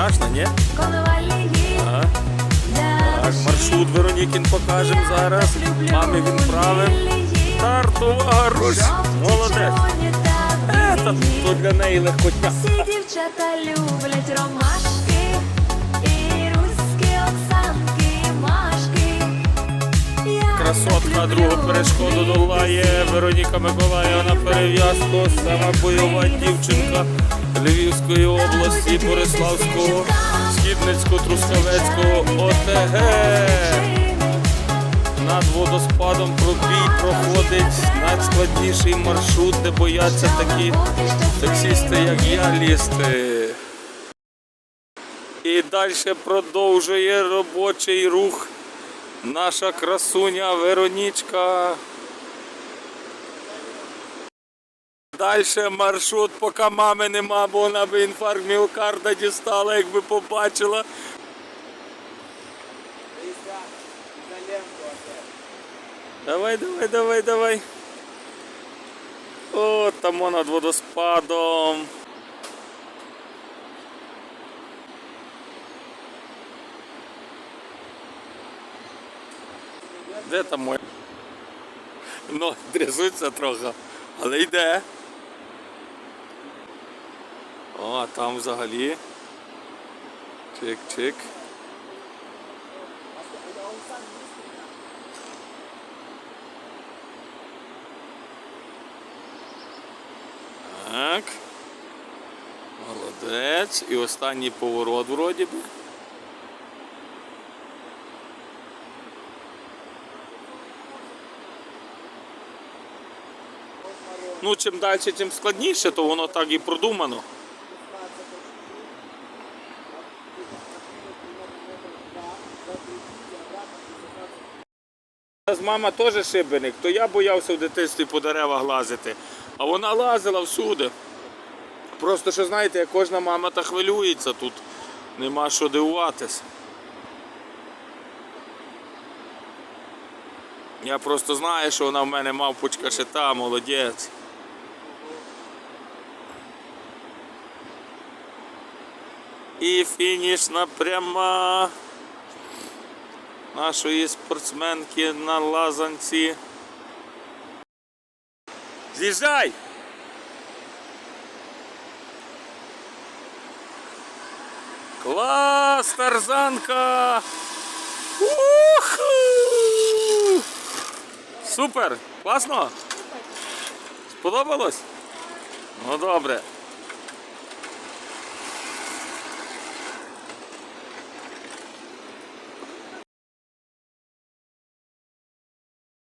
страшно, ні? Так, маршрут Веронікін покажемо зараз. Мамі відправимо. правим. увага, руш! Молодець. Це для неї легкотня. Всі дівчата люблять ромашки, Красотка другу перешкоду долає. Вероніка Миколаївна перев'язку, сама бойова дівчинка Львівської області, Бориславського, Східницького, Трускавецького ОТГ. Над водоспадом пробій проходить найскладніший маршрут, де бояться такі таксісти, як я, лізти. І далі продовжує робочий рух наша красуня Веронічка. Далі маршрут, поки мами нема, бо вона би інфаркт міокарда дістала, якби побачила. Давай, давай, давай, давай. О, там вона над водоспадом. Де там моя? Ну, трясуться трохи, але йде. О, там взагалі. Чик-чик. Так. Молодець. І останній поворот вроді би. Ну, чим далі, тим складніше, то воно так і продумано. Нас мама теж шибеник, то я боявся в дитинстві по деревах лазити. А вона лазила всюди. Просто що знаєте, кожна мама та хвилюється тут. Нема що дивуватись. Я просто знаю, що вона в мене мавпочка ще та, молодець. І фінішна пряма нашої спортсменки на лазанці. З'їжджай! Клас, тарзанка! Уху! Супер! Класно? Сподобалось? Ну добре.